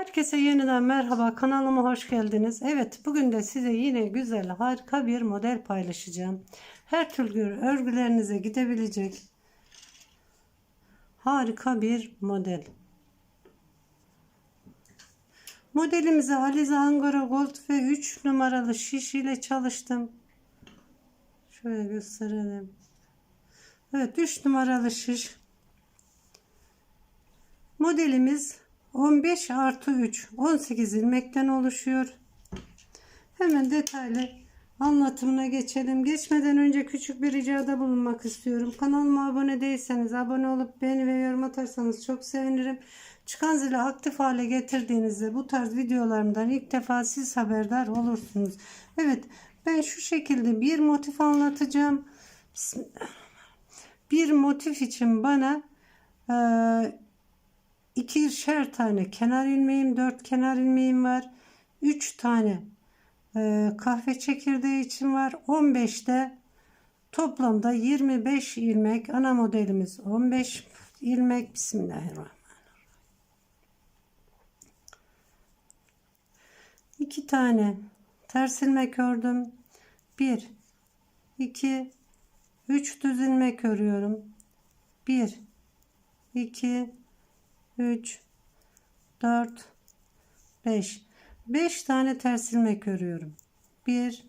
Herkese yeniden merhaba kanalıma hoş geldiniz. Evet bugün de size yine güzel harika bir model paylaşacağım. Her türlü örgülerinize gidebilecek harika bir model. Modelimize Alize Angora Gold ve 3 numaralı şiş ile çalıştım. Şöyle gösterelim. Evet 3 numaralı şiş. Modelimiz 15 artı 3 18 ilmekten oluşuyor. Hemen detaylı anlatımına geçelim. Geçmeden önce küçük bir ricada bulunmak istiyorum. Kanalıma abone değilseniz abone olup beğeni ve yorum atarsanız çok sevinirim. Çıkan zili aktif hale getirdiğinizde bu tarz videolarımdan ilk defa siz haberdar olursunuz. Evet ben şu şekilde bir motif anlatacağım. Bir motif için bana eee ikişer tane kenar ilmeğim, dört kenar ilmeğim var. Üç tane e, kahve çekirdeği için var. 15 de toplamda 25 ilmek. Ana modelimiz 15 ilmek. Bismillahirrahmanirrahim. İki tane ters ilmek ördüm. Bir, iki, üç düz ilmek örüyorum. Bir, iki, 3 4 5 5 tane ters ilmek örüyorum 1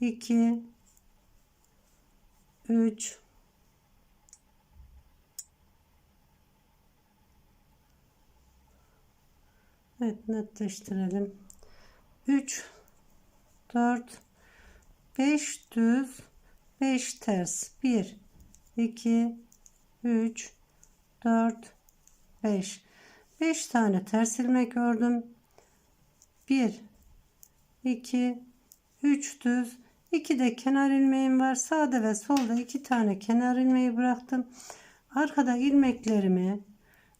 2 3 Evet netleştirelim. 3 4 5 düz 5 ters. 1 2 3 4 5 5 tane ters ilmek ördüm 1 2 3 düz 2 de kenar ilmeğim var. Sağda ve solda 2 tane kenar ilmeği bıraktım. Arkada ilmeklerimi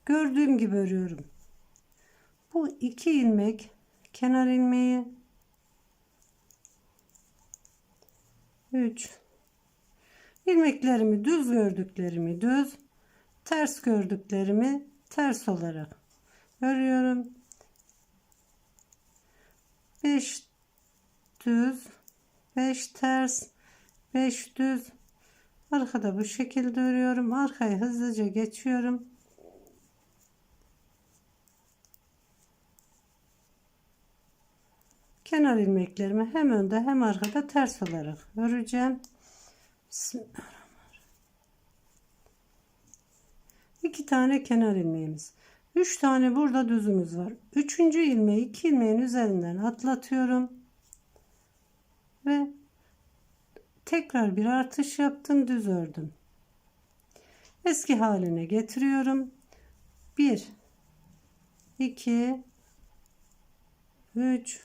gördüğüm gibi örüyorum. Bu iki ilmek kenar ilmeği. 3 ilmeklerimi düz gördüklerimi düz ters gördüklerimi ters olarak örüyorum. 5 düz 5 ters 5 düz arkada bu şekilde örüyorum arkaya hızlıca geçiyorum kenar ilmeklerimi hem önde hem arkada ters olarak öreceğim Bismillah. 2 tane kenar ilmeğimiz. 3 tane burada düzümüz var. 3. ilmeği 2 ilmeğin üzerinden atlatıyorum. Ve tekrar bir artış yaptım, düz ördüm. Eski haline getiriyorum. 1 2 3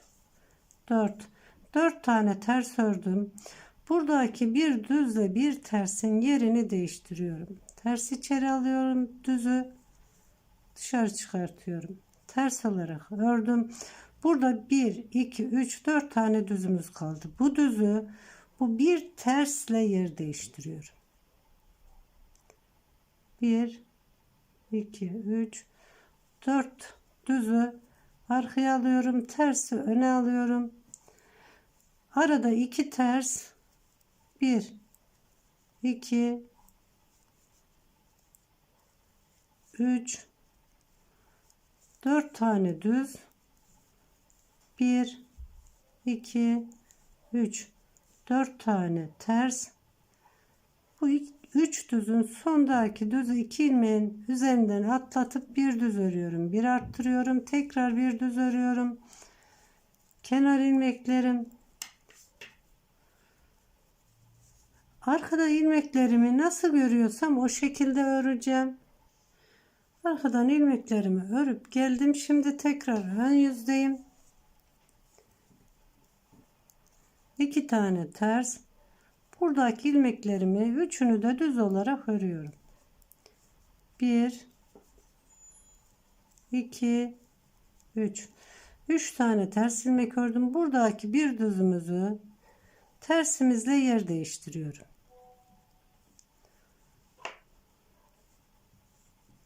4 4 tane ters ördüm. Buradaki bir düzle bir tersin yerini değiştiriyorum. Ters içeri alıyorum. Düzü dışarı çıkartıyorum. Ters olarak ördüm. Burada 1, 2, 3, 4 tane düzümüz kaldı. Bu düzü bu bir tersle yer değiştiriyorum. 1, 2, 3, 4 düzü arkaya alıyorum. Tersi öne alıyorum. Arada iki ters 1 2 3 4 tane düz 1 2 3 4 tane ters. Bu 3 düzün sondaki düzü 2 ilmeğin üzerinden atlatıp bir düz örüyorum. Bir arttırıyorum tekrar bir düz örüyorum. Kenar ilmeklerim. Arkada ilmeklerimi nasıl görüyorsam o şekilde öreceğim Arkadan ilmeklerimi örüp geldim. Şimdi tekrar ön yüzdeyim. iki tane ters. Buradaki ilmeklerimi üçünü de düz olarak örüyorum. 1 2 3 3 tane ters ilmek ördüm. Buradaki bir düzümüzü tersimizle yer değiştiriyorum.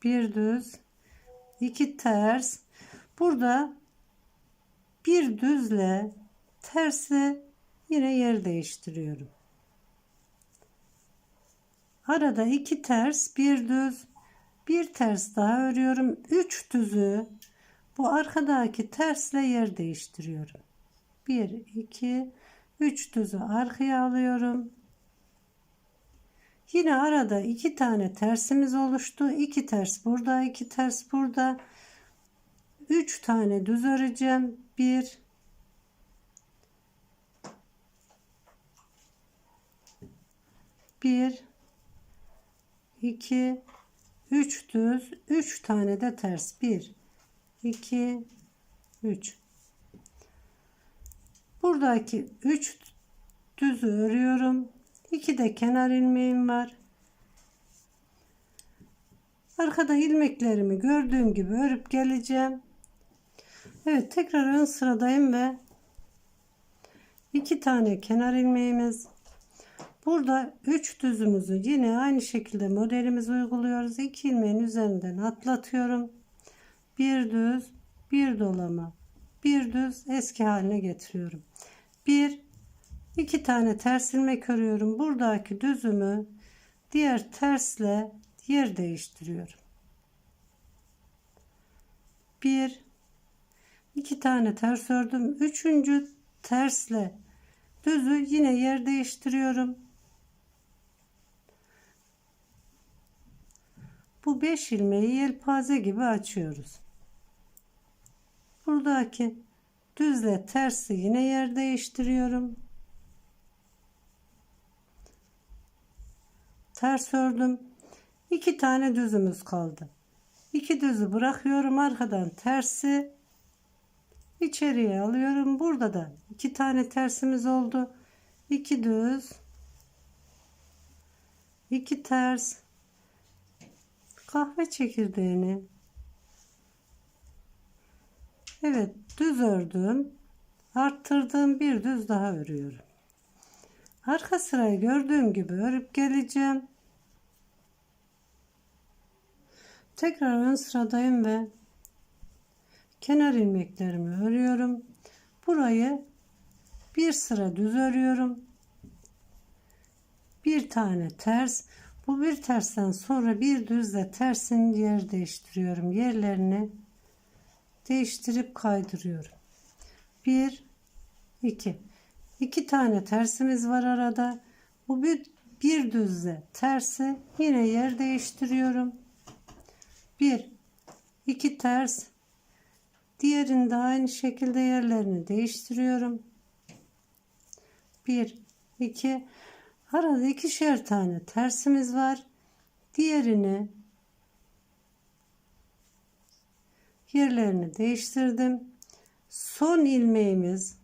Bir düz iki ters Burada bir düzle tersle yine yer değiştiriyorum. Arada iki ters, bir düz, bir ters daha örüyorum. Üç düzü bu arkadaki tersle yer değiştiriyorum. Bir, iki, üç düzü arkaya alıyorum. Yine arada iki tane tersimiz oluştu. İki ters burada, iki ters burada. Üç tane düz öreceğim. Bir, bir, iki, üç düz, üç tane de ters. Bir, iki, üç. Buradaki üç düzü örüyorum. İki de kenar ilmeğim var. Arkada ilmeklerimi gördüğüm gibi örüp geleceğim. Evet tekrar ön sıradayım ve iki tane kenar ilmeğimiz. Burada üç düzümüzü yine aynı şekilde modelimizi uyguluyoruz. İki ilmeğin üzerinden atlatıyorum. Bir düz, bir dolama, bir düz eski haline getiriyorum. Bir, iki tane ters ilmek örüyorum. Buradaki düzümü diğer tersle yer değiştiriyorum. Bir, iki tane ters ördüm. Üçüncü tersle düzü yine yer değiştiriyorum. Bu 5 ilmeği yelpaze gibi açıyoruz. Buradaki düzle tersi yine yer değiştiriyorum. Ters ördüm. İki tane düzümüz kaldı. İki düzü bırakıyorum arkadan tersi içeriye alıyorum. Burada da iki tane tersimiz oldu. İki düz, iki ters, kahve çekirdeğini Evet düz ördüm. Arttırdım bir düz daha örüyorum. Arka sırayı gördüğüm gibi örüp geleceğim. Tekrar ön sıradayım ve kenar ilmeklerimi örüyorum. Burayı bir sıra düz örüyorum. Bir tane ters. Bu bir tersten sonra bir düzle tersin yer değiştiriyorum. Yerlerini değiştirip kaydırıyorum. 1 2 2 tane tersimiz var arada. Bu bir, bir düzle tersi yine yer değiştiriyorum. 1 2 ters diğerinde aynı şekilde yerlerini değiştiriyorum. 1 2 arada ikişer tane tersimiz var. Diğerini yerlerini değiştirdim. Son ilmeğimiz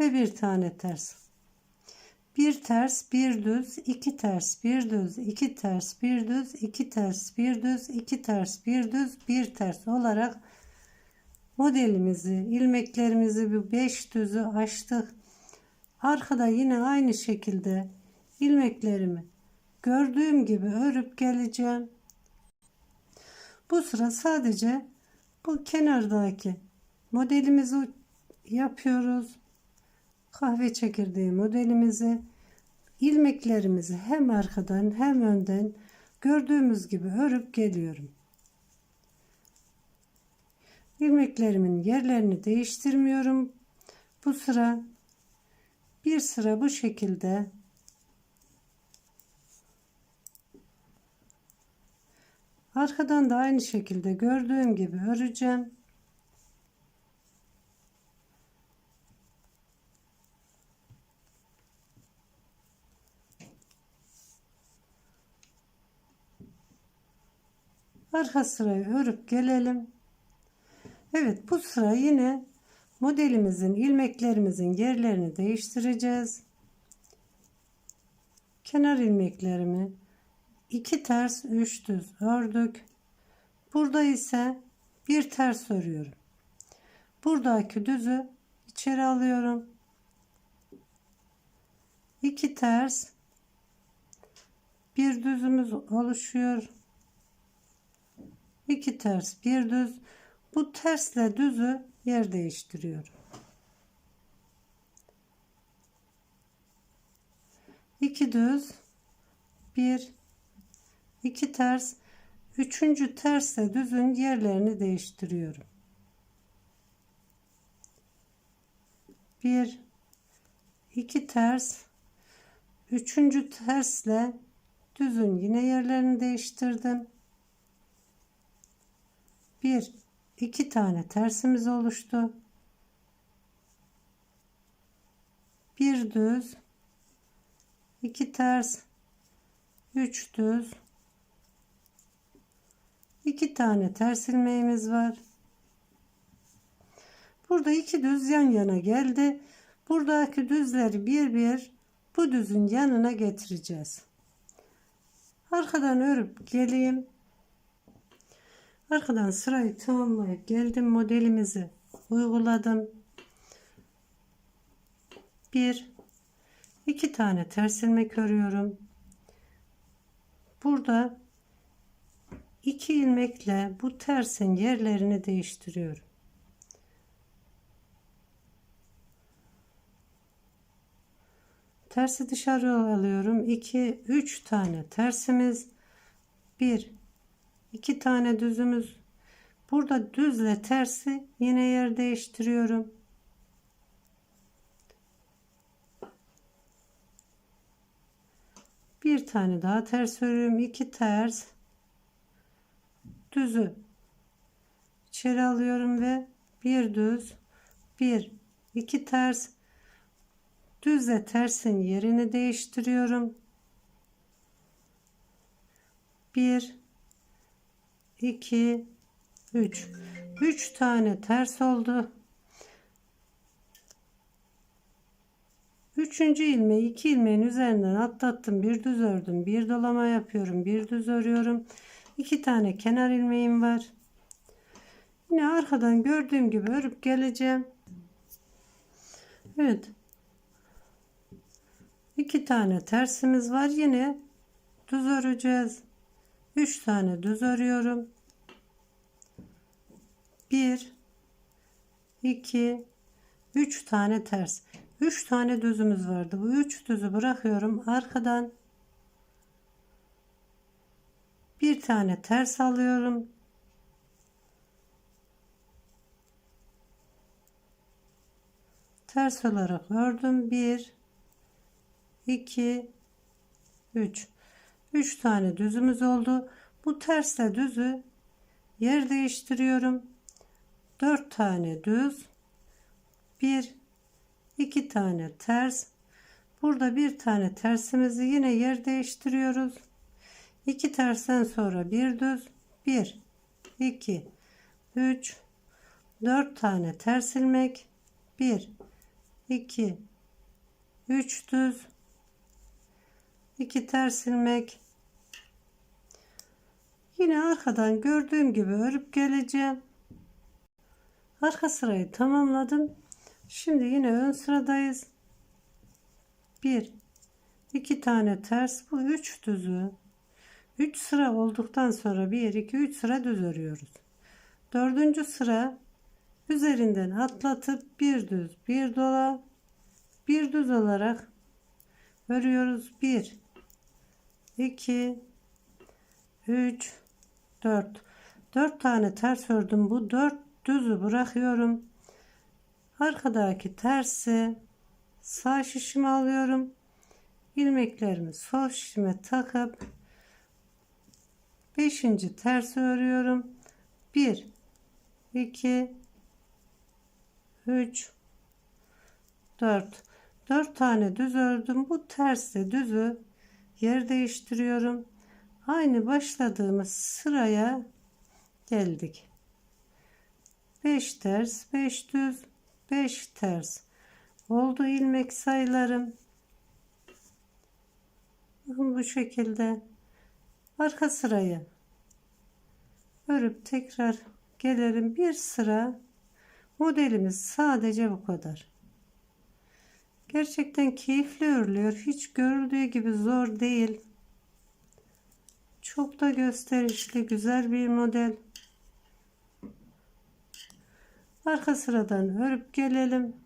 ve bir tane ters. Bir ters, bir düz, iki ters, bir düz, iki ters, bir düz, iki ters, bir düz, iki ters, bir düz, bir ters olarak modelimizi, ilmeklerimizi bir beş düzü açtık. Arkada yine aynı şekilde ilmeklerimi gördüğüm gibi örüp geleceğim. Bu sıra sadece bu kenardaki modelimizi yapıyoruz. Kahve çekirdeği modelimizi ilmeklerimizi hem arkadan hem önden gördüğümüz gibi örüp geliyorum. İlmeklerimin yerlerini değiştirmiyorum. Bu sıra bir sıra bu şekilde Arkadan da aynı şekilde gördüğüm gibi öreceğim. Arka sırayı örüp gelelim. Evet bu sıra yine modelimizin ilmeklerimizin yerlerini değiştireceğiz. Kenar ilmeklerimi 2 ters 3 düz ördük. Burada ise bir ters örüyorum. Buradaki düzü içeri alıyorum. 2 ters bir düzümüz oluşuyor. İki ters bir düz. Bu tersle düzü yer değiştiriyorum. İki düz bir iki ters üçüncü tersle düzün yerlerini değiştiriyorum. Bir iki ters üçüncü tersle düzün yine yerlerini değiştirdim. Bir iki tane tersimiz oluştu. Bir düz iki ters üç düz iki tane ters ilmeğimiz var. Burada iki düz yan yana geldi. Buradaki düzleri bir bir bu düzün yanına getireceğiz. Arkadan örüp geleyim. Arkadan sırayı tamamlayıp geldim modelimizi uyguladım. Bir, iki tane ters ilmek örüyorum. Burada iki ilmekle bu tersin yerlerini değiştiriyorum. Tersi dışarı alıyorum. 2 3 tane tersimiz. 1 2 tane düzümüz. Burada düzle tersi yine yer değiştiriyorum. Bir tane daha ters örüyorum. 2 ters düzü içeri alıyorum ve bir düz bir iki ters düzle tersin yerini değiştiriyorum. 1 2 3 3 tane ters oldu. Üçüncü ilmeği iki ilmeğin üzerinden atlattım. Bir düz ördüm. Bir dolama yapıyorum. Bir düz örüyorum. iki tane kenar ilmeğim var. Yine arkadan gördüğüm gibi örüp geleceğim. Evet. iki tane tersimiz var. Yine düz öreceğiz. Üç tane düz örüyorum. Bir, iki, üç tane ters. Üç tane düzümüz vardı. Bu üç düzü bırakıyorum. Arkadan bir tane ters alıyorum. Ters olarak ördüm. Bir, iki, üç. Üç tane düzümüz oldu. Bu tersle düzü yer değiştiriyorum. Dört tane düz. Bir, iki tane ters. Burada bir tane tersimizi yine yer değiştiriyoruz. İki tersten sonra bir düz. Bir, iki, üç, dört tane ters ilmek. Bir, iki, üç düz. İki ters ilmek. Yine arkadan gördüğüm gibi örüp geleceğim. Arka sırayı tamamladım. Şimdi yine ön sıradayız. Bir, iki tane ters. Bu üç düzü. Üç sıra olduktan sonra bir, iki, üç sıra düz örüyoruz. Dördüncü sıra üzerinden atlatıp bir düz, bir dola, bir düz olarak örüyoruz. Bir, iki, üç, dört. Dört tane ters ördüm. Bu dört düzü bırakıyorum. Arkadaki tersi sağ şişime alıyorum. ilmeklerimi sol şişime takıp 5. tersi örüyorum. 1 2 3 4 4 tane düz ördüm. Bu tersle düzü yer değiştiriyorum. Aynı başladığımız sıraya geldik. 5 ters, 5 düz, 5 ters. Oldu ilmek sayılarım. Bu şekilde arka sırayı örüp tekrar gelirim bir sıra modelimiz sadece bu kadar. Gerçekten keyifli örülüyor. Hiç görüldüğü gibi zor değil. Çok da gösterişli güzel bir model. Arka sıradan örüp gelelim.